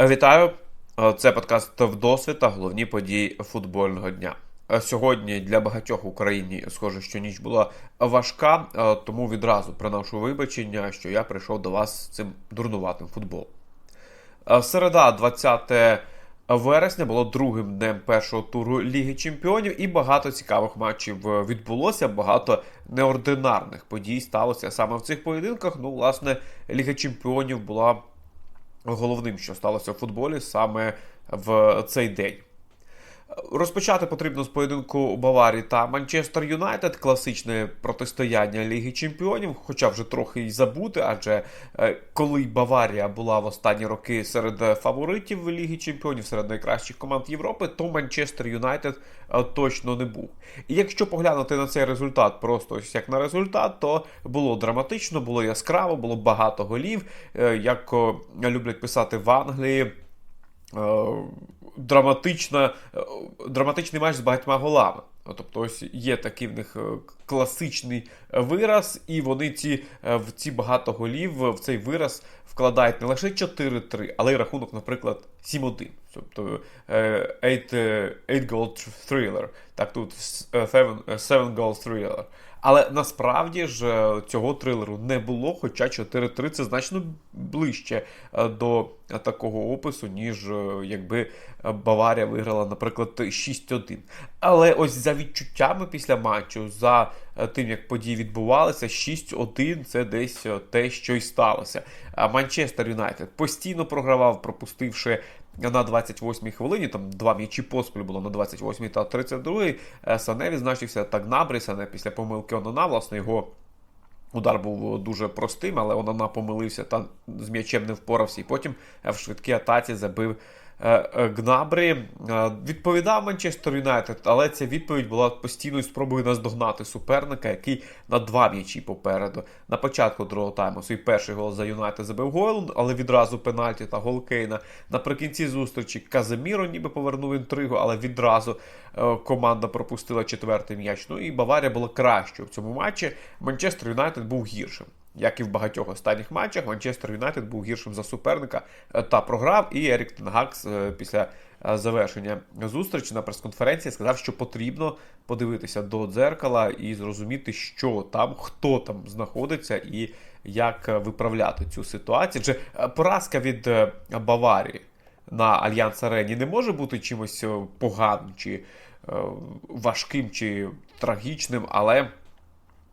Вітаю! Це подкаст «Вдосвіта. Головні події футбольного дня. Сьогодні для багатьох в Україні схоже, що ніч була важка, тому відразу приношу вибачення, що я прийшов до вас з цим дурнуватим футболом. Середа, 20 вересня, було другим днем першого туру Ліги Чемпіонів, і багато цікавих матчів відбулося. Багато неординарних подій сталося саме в цих поєдинках. Ну, власне, Ліга Чемпіонів була головним, що сталося в футболі саме в цей день. Розпочати потрібно з поєдинку Баварії та Манчестер Юнайтед, класичне протистояння Ліги Чемпіонів, хоча вже трохи й забути, адже е, коли Баварія була в останні роки серед фаворитів Ліги Чемпіонів, серед найкращих команд Європи, то Манчестер Юнайтед е, точно не був. І якщо поглянути на цей результат, просто ось як на результат, то було драматично, було яскраво, було багато голів, е, як люблять писати в Англії драматична, е, драматичний матч з багатьма голами. Тобто, ось є такий в них е, класичний вираз, і вони ці е, в ці багато голів в цей вираз вкладають не лише 4-3, але й рахунок, наприклад, 7-1. Тобто 8 goal thriller. Так, тут 7 goal thriller. Але насправді ж е, цього трилеру не було, хоча 4-3 це значно ближче е, до такого опису, ніж е, якби Баварія виграла, наприклад, 6-1. Але ось за відчуттями після матчу, за тим, як події відбувалися, 6-1 це десь те, що й сталося. Манчестер Юнайтед постійно програвав, пропустивши на 28-й хвилині, там два м'ячі поспіль було на 28-й та 32-й. Е, Сане відзначився так набрі, Сане після помилки Онана, власне, його. Удар був дуже простим, але Онана помилився та з м'ячем не впорався. І потім в швидкій атаці забив Е, е, Гнабрі е, відповідав Манчестер Юнайтед, але ця відповідь була постійною спробою наздогнати суперника, який на два м'ячі попереду. На початку другого тайму свій перший гол за Юнайтед забив Гойланд, але відразу пенальті та гол Кейна. Наприкінці зустрічі Каземіро ніби повернув інтригу, але відразу команда пропустила четвертий м'яч. Ну і Баварія була кращою в цьому матчі. Манчестер Юнайтед був гіршим. Як і в багатьох останніх матчах, Манчестер Юнайтед був гіршим за суперника е, та програв. І Ерік Тенгакс е, після е, завершення зустрічі на прес-конференції сказав, що потрібно подивитися до дзеркала і зрозуміти, що там, хто там знаходиться і як виправляти цю ситуацію. Адже поразка від Баварії на Альянс Арені не може бути чимось поганим чи важким чи трагічним, але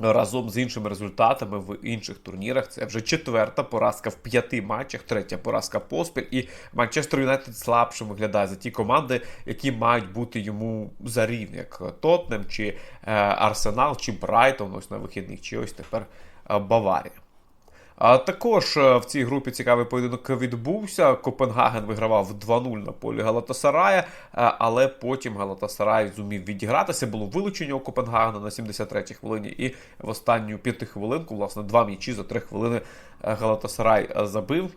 разом з іншими результатами в інших турнірах. Це вже четверта поразка в п'яти матчах, третя поразка поспіль. І Манчестер Юнайтед слабше виглядає за ті команди, які мають бути йому за рівень, як Тотнем, чи е, Арсенал, чи Брайтон, ось на вихідних, чи ось тепер е, Баварія. А також е, в цій групі цікавий поєдинок відбувся. Копенгаген вигравав 2-0 на полі Галатасарая, е, але потім Галатасарай зумів відігратися. Було вилучення у Копенгагена на 73-й хвилині, і в останню п'ятихвилинку, власне, два м'ячі за три хвилини е, Галатасарай забив.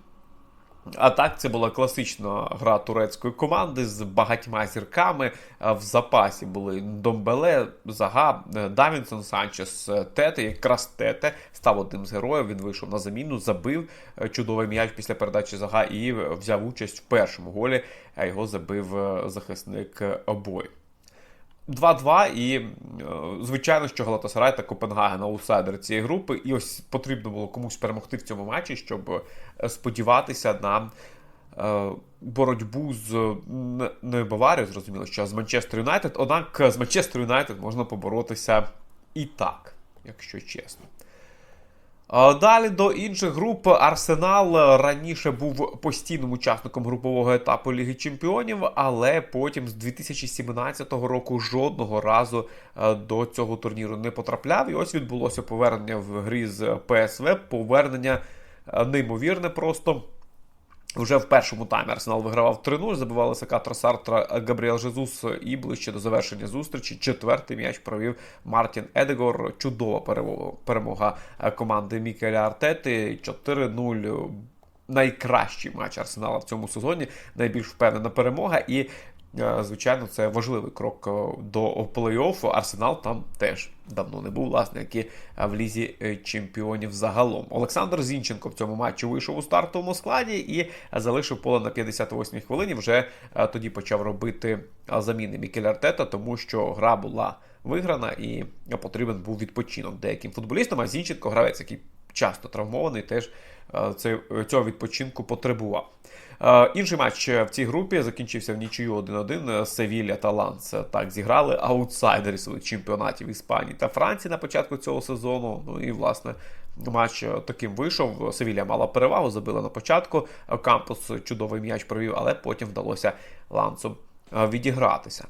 А так, це була класична гра турецької команди з багатьма зірками. В запасі були Домбеле, Зага, Давінсон, Санчес, Тете. Якраз Тете став одним з героїв. Він вийшов на заміну, забив е, чудовий м'яч після передачі Зага і взяв участь в першому голі. А його забив е, захисник обоє. 2-2, і, е, звичайно, що Галатасарай та Копенгаген аутсайдери цієї групи. І ось потрібно було комусь перемогти в цьому матчі, щоб е, сподіватися на е, боротьбу з не Баварією, зрозуміло, що з Манчестер Юнайтед. Однак з Манчестер Юнайтед можна поборотися і так, якщо чесно. Далі до інших груп Арсенал раніше був постійним учасником групового етапу Ліги Чемпіонів, але потім з 2017 року жодного разу е, до цього турніру не потрапляв. І ось відбулося повернення в грі з ПСВ. Повернення е, неймовірне просто. Вже в першому таймі Арсенал вигравав 3-0, забивали Сака Тросартра Габріел Жезус і ближче до завершення зустрічі. Четвертий м'яч провів Мартін Едегор. Чудова перемога е, команди Мікеля Артети. 4-0. Найкращий матч Арсенала в цьому сезоні. Найбільш впевнена перемога. І звичайно, це важливий крок е, до плей-оффу. Арсенал там теж давно не був, власне, як і в лізі е, чемпіонів загалом. Олександр Зінченко в цьому матчі вийшов у стартовому складі і залишив поле на 58-й хвилині. Вже тоді почав робити заміни Мікель Артета, тому що гра була виграна і потрібен був відпочинок деяким футболістам. А Зінченко гравець, який часто травмований, теж цього відпочинку потребував. Інший матч в цій групі закінчився в нічию 1-1. Севілля та Ланс так зіграли аутсайдери своїх чемпіонатів Іспанії та Франції на початку цього сезону. Ну і власне матч таким вийшов. Севілля мала перевагу, забила на початку. Кампус чудовий м'яч провів, але потім вдалося Лансу відігратися.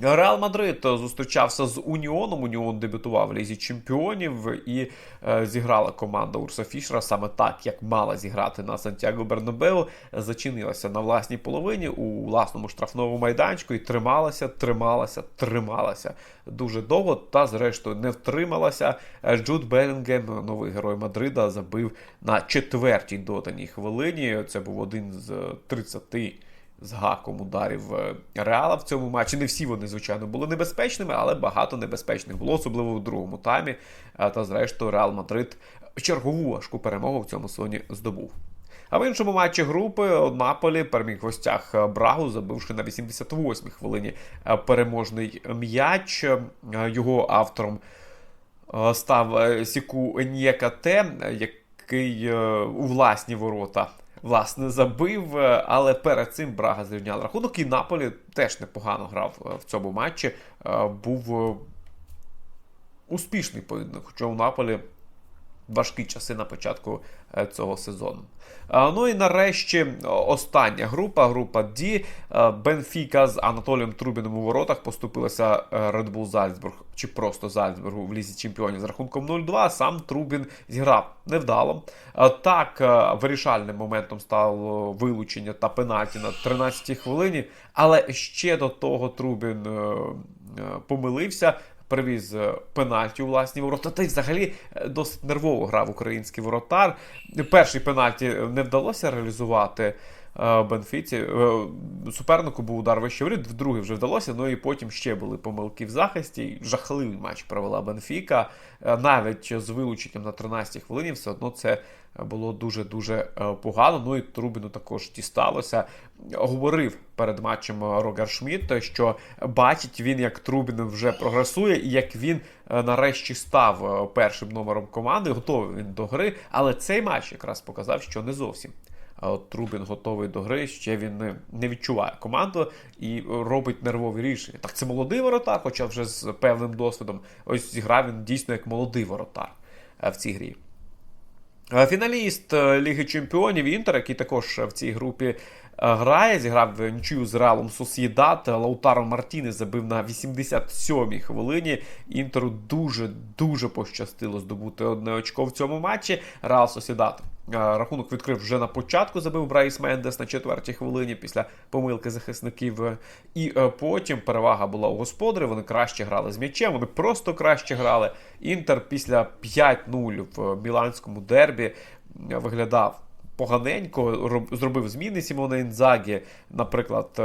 Реал Мадрид зустрічався з Уніоном. Уніон дебютував в лізі чемпіонів і е, зіграла команда Урса Фішера саме так, як мала зіграти на Сантьяго Бернабеу. Зачинилася на власній половині у власному штрафному майданчику і трималася, трималася, трималася дуже довго. Та, зрештою, не втрималася. Джуд Белінгем, новий герой Мадрида, забив на четвертій доданій хвилині. Це був один з 30 з гаком ударів е, Реала в цьому матчі. Не всі вони, звичайно, були небезпечними, але багато небезпечних було, особливо у другому таймі. Е, та, зрештою, Реал Мадрид чергову важку перемогу в цьому сезоні здобув. А в іншому матчі групи Наполі переміг в гостях Брагу, забивши на 88-й хвилині е, переможний м'яч. Його автором став Сіку Нєкате, який у власні ворота власне забив. Е, але перед цим Брага зрівняв рахунок. І Наполі теж непогано грав е, в цьому матчі. Е, був успішний поєдинок, хоча у Наполі важкі часи на початку е, цього сезону. Ну і нарешті остання група, група D. Е, Бенфіка з Анатолієм Трубіним у воротах поступилася е, Red Bull Зальцбург чи просто Зальцбургу в лізі чемпіонів з рахунком 0-2. Сам Трубін зіграв невдало. Так, вирішальним моментом стало вилучення та пенальті на 13-й хвилині, але ще до того Трубін помилився привіз е, пенальті у власні ворота. Та й взагалі е, досить нервово грав український воротар. Перший пенальті не вдалося реалізувати. Е, Бенфіці супернику був удар вище воріт, вдруге вже вдалося. Ну і потім ще були помилки в захисті. Жахливий матч провела Бенфіка. Навіть з вилученням на 13-й хвилині все одно це було дуже-дуже е, погано. Ну і Трубіну також дісталося. Говорив перед матчем Рогер Шмідт, що бачить він, як Трубін вже прогресує, і як він е, нарешті став е, першим номером команди. Готовий він до гри. Але цей матч якраз показав, що не зовсім. Трубін готовий до гри, ще він не відчуває команду і робить нервові рішення. Так, це молодий воротар, хоча вже з певним досвідом. Ось зіграв він дійсно як молодий воротар в цій грі. Фіналіст е, Ліги Чемпіонів Інтер, який також в цій групі е, грає, зіграв нічию з Реалом Сосєдат. Лаутаро Мартінес забив на 87-й хвилині. Інтеру дуже-дуже пощастило здобути одне очко в цьому матчі. Реал Сосєдат Рахунок відкрив вже на початку, забив Брайс Мендес на четвертій хвилині після помилки захисників. І е, потім перевага була у господарів. Вони краще грали з м'ячем, вони просто краще грали. Інтер після 5-0 в Міланському дербі виглядав поганенько зробив зміни Сімона Інзагі. Наприклад, е,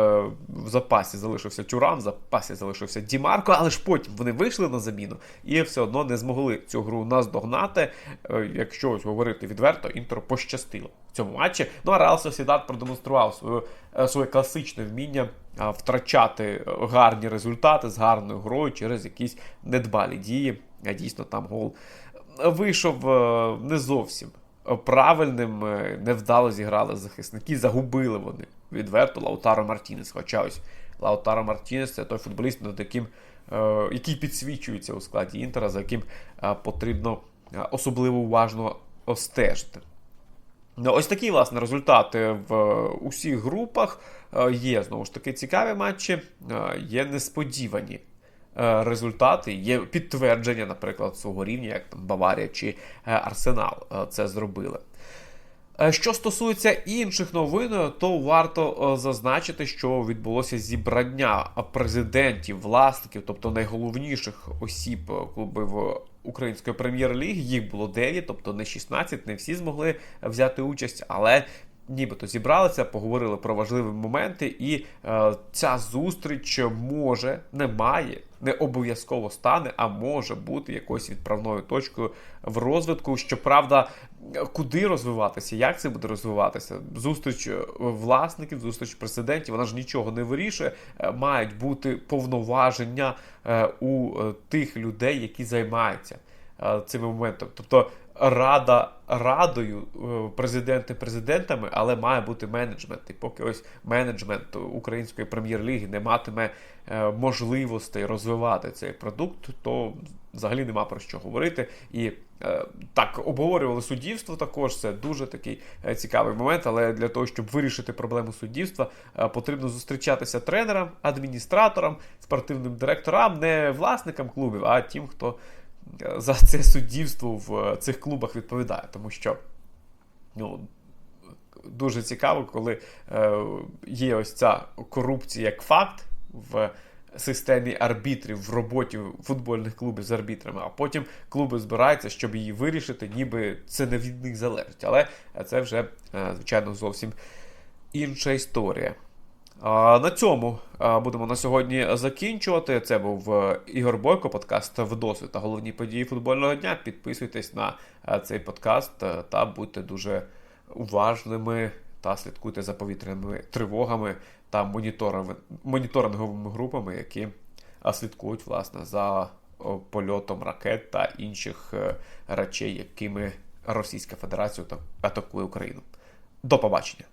в запасі залишився Тюрам, в запасі залишився Дімарко, але ж потім вони вийшли на заміну і все одно не змогли цю гру наздогнати. Е, якщо ось говорити відверто, інтер пощастило в цьому матчі. Ну а Реал Сосідат продемонстрував свою, е, своє класичне вміння. Втрачати гарні результати з гарною грою через якісь недбалі дії. А дійсно там гол вийшов не зовсім правильним е, невдало зіграли захисники, загубили вони відверто Лаутаро Мартінес. Хоча ось Лаутаро Мартінес це той футболіст, над яким, е, який підсвічується у складі Інтера, за яким е, потрібно особливо уважно стежити. Ну, ось такі, власне, результати в усіх групах. Є знову ж таки цікаві матчі, є несподівані результати, є підтвердження, наприклад, свого рівня, як там Баварія чи е, Арсенал е, це зробили. Що стосується інших новин, то варто зазначити, що відбулося зібрання президентів, власників, тобто найголовніших осіб клубів української прем'єр-ліги. Їх було 9, тобто не 16, не всі змогли взяти участь, але нібито зібралися, поговорили про важливі моменти, і е, ця зустріч може, не має, не обов'язково стане, а може бути якоюсь відправною точкою в розвитку. Щоправда, куди розвиватися, як це буде розвиватися? Зустріч е, власників, зустріч президентів, вона ж нічого не вирішує. Е, Мають бути повноваження е, у тих людей, які займаються цими моментами. Тобто рада радою, е, президенти президентами, але має бути менеджмент. І поки ось менеджмент української прем'єр-ліги не матиме е, можливостей розвивати цей продукт, то взагалі нема про що говорити. І е, так обговорювали суддівство. Також це дуже такий цікавий момент. Але для того, щоб вирішити проблему суддівства, потрібно зустрічатися тренерам, адміністраторам, спортивним директорам, не власникам клубів, а тим, хто за це суддівство в е, цих клубах відповідає, тому що ну, дуже цікаво, коли е, є ось ця корупція як факт в системі арбітрів в роботі футбольних клубів з арбітрами, а потім клуби збираються, щоб її вирішити, ніби це не від них залежить. Але це вже, е, звичайно, зовсім інша історія. На цьому будемо на сьогодні закінчувати. Це був е, Ігор Бойко, подкаст в та головні події футбольного дня. Підписуйтесь на е, цей подкаст е, та будьте дуже уважними та слідкуйте за повітряними тривогами та моніторинговими групами, які слідкують власне за польотом ракет та інших речей, якими Російська Федерація атакує Україну. До побачення.